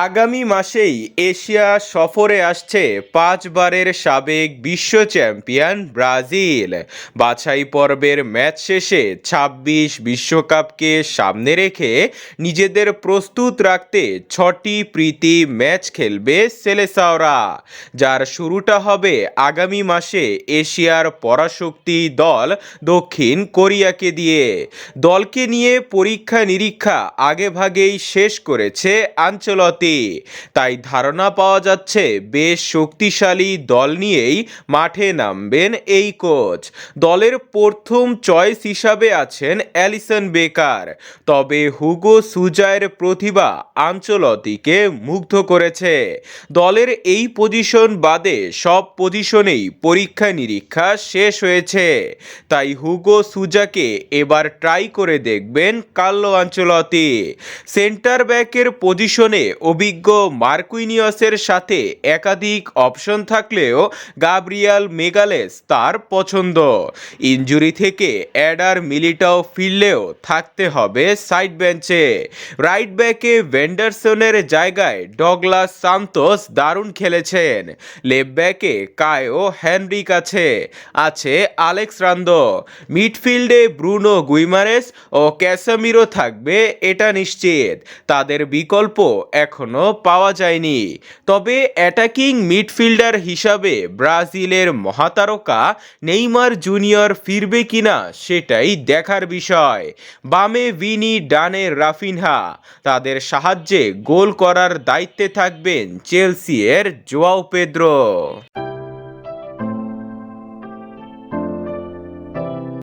আগামী মাসেই এশিয়া সফরে আসছে পাঁচবারের সাবেক বিশ্ব চ্যাম্পিয়ন ব্রাজিল। বাছাই পর্বের ম্যাচ শেষে ছাব্বিশ বিশ্বকাপকে সামনে রেখে নিজেদের প্রস্তুত রাখতে ছটি প্রীতি ম্যাচ খেলবে সেলেসাওরা, যার শুরুটা হবে আগামী মাসে এশিয়ার পরাশক্তি দল দক্ষিণ কোরিয়াকে দিয়ে। দলকে নিয়ে পরীক্ষা নিরীক্ষা আগেভাগেই শেষ করেছে আঞ্চলতি। তাই ধারণা পাওয়া যাচ্ছে বেশ শক্তিশালী দল নিয়েই মাঠে নামবেন এই কোচ। দলের প্রথম চয়েস হিসাবে আছেন অ্যালিসন বেকার। তবে হুগো সুজায়ের প্রতিভা আঞ্চলতিকে মুগ্ধ করেছে। দলের এই পজিশন বাদে সব পজিশনেই পরীক্ষা নিরীক্ষা শেষ হয়েছে। তাই হুগো সুজাকে এবার ট্রাই করে দেখবেন কাল্লো আঞ্চলতি। সেন্টার ব্যাকের পজিশনে অভিজ্ঞ মার্কুইনিয়সের সাথে একাধিক অপশন থাকলেও গাব্রিয়াল মেগালেস তার পছন্দ। ইনজুরি থেকে অ্যাডার মিলিটাও ফিরলেও থাকতে হবে সাইড বেঞ্চে। রাইট ব্যাকে ভেন্ডারসনের জায়গায় ডগলাস সান্তোস দারুণ খেলেছেন। লেফট ব্যাকে কায়ো হ্যানরিক আছে আছে আলেক্স রান্দো। মিডফিল্ডে ব্রুনো গুইমারেস ও ক্যাসামিরো থাকবে, এটা নিশ্চিত। তাদের বিকল্প এখনও পাওয়া যায়নি। তবে অ্যাটাকিং মিডফিল্ডার হিসাবে ব্রাজিলের মহাতারকা নেইমার জুনিয়র ফিরবে কিনা সেটাই দেখার বিষয়। বামে ভিনি, ডানে রাফিনহা। তাদের সাহায্যে গোল করার দায়িত্বে থাকবেন চেলসিয়ের জোয়াও পেদ্রো।